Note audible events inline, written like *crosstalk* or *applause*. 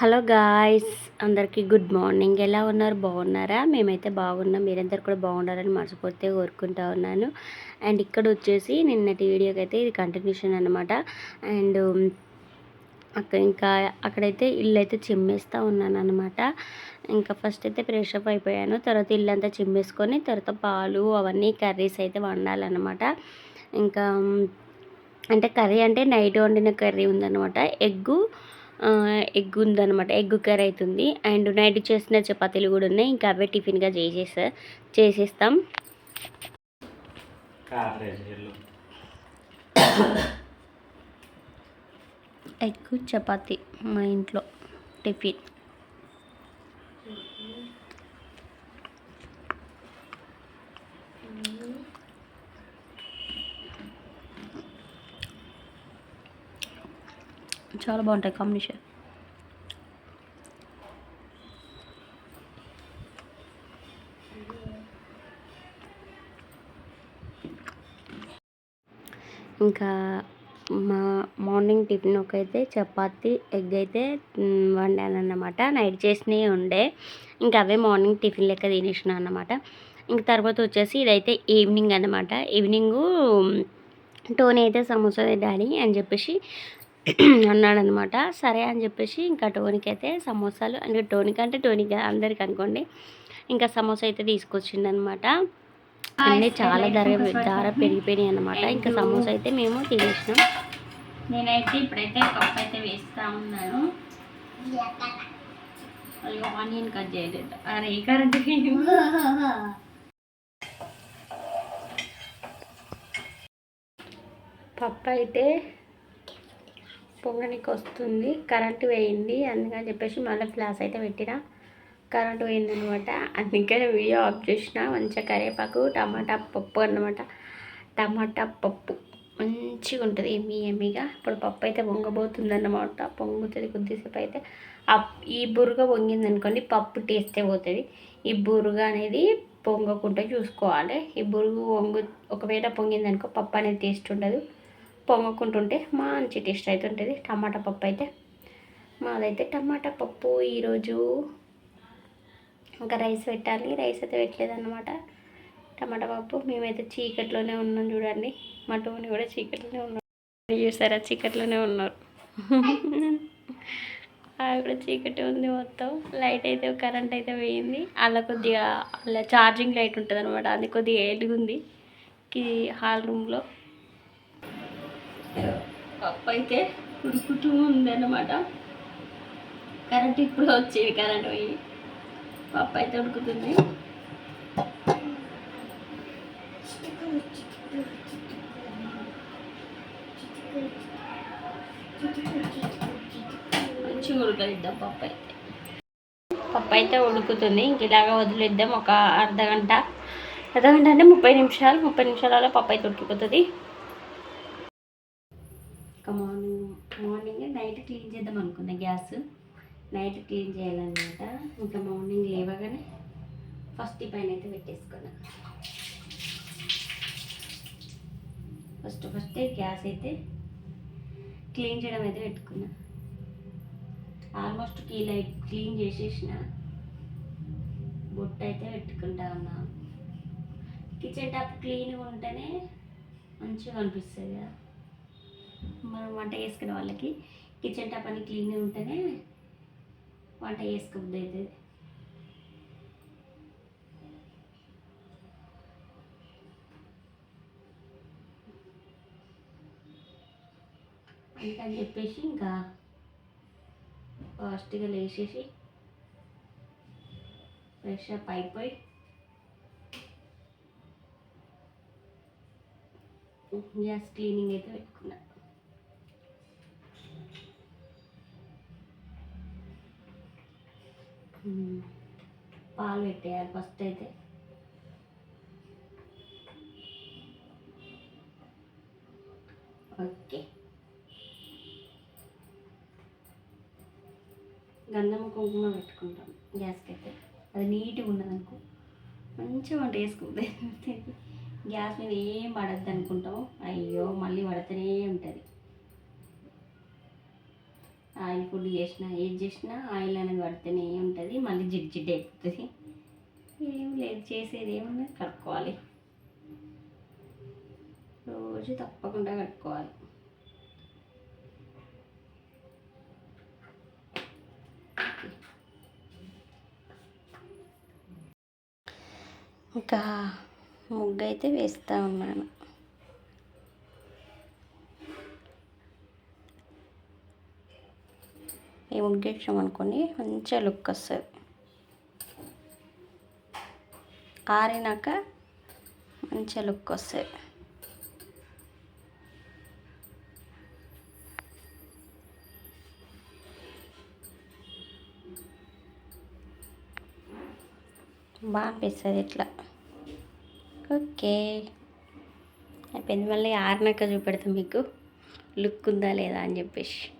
Hello guys అందరికీ good morning. ఎలా ఉన్నారు? బాగున్నారా? మేమైతే బాగున్నాం. మీరందరు కూడా బాగుండాలని మర్చిపోతే కోరుకుంటా ఉన్నాను. అండ్ ఇక్కడ వచ్చేసి నిన్నటి వీడియోకి అయితే ఇది కంటిన్యూషన్ అనమాట అండ్ అక్కడ ఇంకా అక్కడైతే ఇల్లు అయితే చిమ్మేస్తూ ఉన్నాను అనమాట ఇంకా ఫస్ట్ అయితే ఫ్రెష్ అప్ అయిపోయాను. తర్వాత ఇల్లు అంతా చిమ్మేసుకొని తర్వాత పాలు అవన్నీ కర్రీస్ అయితే వండాలన్నమాట. ఇంకా అంటే కర్రీ అంటే నైట్ వండిన కర్రీ ఉందన్నమాట. ఎగ్గు ఎగ్ ఉందన్నమాట. ఎగ్ కర్రీ అవుతుంది అండ్ నైట్ చేసిన చపాతీలు కూడా ఉన్నాయి. ఇంకా అవే టిఫిన్గా చేసేసా చేసేస్తాం. ఎగ్ చపాతి మా ఇంట్లో టిఫిన్. చాలా బాగుంటాయి కాంబినేషన్. ఇంకా మా మార్నింగ్ టిఫిన్ ఒక అయితే చపాతి ఎగ్ అయితే వండాను అన్నమాట నైట్ చేసినవి ఉండే. ఇంకా అవే మార్నింగ్ టిఫిన్ లెక్క తినేసిన అన్నమాట. ఇంక తర్వాత వచ్చేసి ఇదైతే ఈవినింగ్ అనమాట ఈవినింగు టోనీ అయితే సమోసా డాడీ అని చెప్పేసి అన్నాడనమాట. సరే అని చెప్పేసి ఇంకా టోనీకి అయితే సమోసాలు అంటే టోనీకి అంటే టోనీకి అందరికి అనుకోండి. ఇంకా సమోసా అయితే తీసుకొచ్చిండనమాట. అన్నీ చాలా ధర ధర పెరిగిపోయినాయి అనమాట ఇంకా సమోసా అయితే మేము తినేసినాం. నేనైతే ఇప్పుడైతే పప్పు అయితే వేస్తూ ఉన్నాను. ఆనియన్ కట్ చేయలేదు. అరే కరెంట్ పప్పు అయితే పొంగనికి వస్తుంది కరెంటు వేయింది అందుకని చెప్పేసి మళ్ళీ ఫ్లాస్ అయితే పెట్టిన. కరెంటు పోయిందనమాట అందుకని వీడియో ఆఫ్ చేసిన. మంచిగా కరివేపాకు టమాటా పప్పు అనమాట టమాటా పప్పు మంచిగా ఉంటుంది. ఎమ్మి ఎమ్మిగా ఇప్పుడు పప్పు అయితే పొంగబోతుంది అన్నమాట పొంగుతుంది కొద్దిసేపు అయితే. ఈ బురుగ పొంగింది అనుకోండి పప్పు టేస్టే పోతుంది. ఈ బురుగ అనేది పొంగకుండా చూసుకోవాలి. ఈ బురుగు పొంగు ఒకవేళ పొంగింది అనుకో పప్పు అనేది టేస్ట్ ఉండదు. పొంగకుంటుంటే మంచి టేస్ట్ అయితే ఉంటుంది టమాటా పప్పు అయితే. మాదైతే టమాటా పప్పు ఈరోజు ఇంకా రైస్ పెట్టాలి. రైస్ అయితే పెట్టలేదన్నమాట. టమాటా పప్పు. మేమైతే చీకట్లోనే ఉన్నాం చూడండి. మా టోని కూడా చీకట్లోనే ఉన్నాం చూసారా? చీకట్లోనే ఉన్నారు. కూడా చీకటి ఉంది మొత్తం. లైట్ అయితే కరెంట్ అయితే పోయింది. అలా కొద్దిగా అలా ఛార్జింగ్ లైట్ ఉంటుంది అనమాట అది కొద్దిగా ఎలుగుంది హాల్ రూమ్లో. పప్పు అయితే ఉడుకుతూ ఉందన్నమాట. కరెంట్ ఇప్పుడు వచ్చేది కరెంట్ పోయి పప్పు అయితే ఉడుకుతుంది. మంచిగా ఉడకలిద్దాం పప్పు. అయితే పప్పు అయితే ఉడుకుతుంది ఇంక ఇలాగా వదిలేద్దాం ఒక అర్ధ గంట. అర్ధ గంట అంటే ముప్పై నిమిషాలు ముప్పై నిమిషాలలో పప్పు అయితే ఉడికిపోతుంది. ఇంకా మార్నింగ్ మార్నింగ్ నైట్ క్లీన్ చేద్దాం అనుకున్నా గ్యాస్. నైట్ క్లీన్ చేయాలన్నమాట. ఇంకా మార్నింగ్ లేవగానే ఫస్ట్ ఈ పైన అయితే పెట్టేసుకున్నా. ఫస్ట్ ఫస్ట్ గ్యాస్ అయితే క్లీన్ చేయడం అయితే పెట్టుకున్నా. ఆల్మోస్ట్ కీ లైట్ క్లీన్ చేసేసిన. బొట్టు అయితే పెట్టుకుంటా ఉన్నా. కిచెన్ టాప్ క్లీన్గా ఉంటేనే మంచిగా అనిపిస్తుంది కదా. వంట చేసుకునే వాళ్ళకి కిచెన్ టాప్ అని క్లీన్గా ఉంటేనే వంట చేసుకోబుద్ది అవుతుంది అని చెప్పేసి ఇంకా ఫాస్ట్గా లేచేసి ఫ్రెష్ అప్ అయిపోయి గ్యాస్ క్లీనింగ్ అయితే పెట్టుకున్నా. పాలు పెట్టేయాలి ఫస్ట్ అయితే. ఓకే. గంధం కుంకుమ పెట్టుకుంటాం గ్యాస్కి అయితే. అది నీట్గా ఉన్నదనుకో మంచిగా వంట వేసుకుంటే *laughs* గ్యాస్ మీద ఏం పడద్దు అనుకుంటాం అయ్యో మళ్ళీ పడుతూనే ఉంటుంది. ఆయిల్ ఫుడ్ చేసినా ఏది చేసినా ఆయిల్ అనేది పడితేనే ఉంటుంది మళ్ళీ జిడ్ జిడ్ ఎక్కుతుంది ఏం లేదు చేసేది ఏమన్నా కడుక్కోవాలి. రోజు తప్పకుండా కట్టుకోవాలి ఇంకా ముగ్గు అయితే వేస్తూ ఉన్నాను. ఈ ముగ్గు అనుకోండి మంచిగా లుక్ వస్తుంది. ఆరినాక మంచిగా లుక్ వస్తుంది. బాగా అనిపిస్తుంది ఇట్లా. ఓకే. అయిపోయింది. మళ్ళీ ఆరినాక చూపెడతాం మీకు. లుక్ ఉందా లేదా అని చెప్పేసి.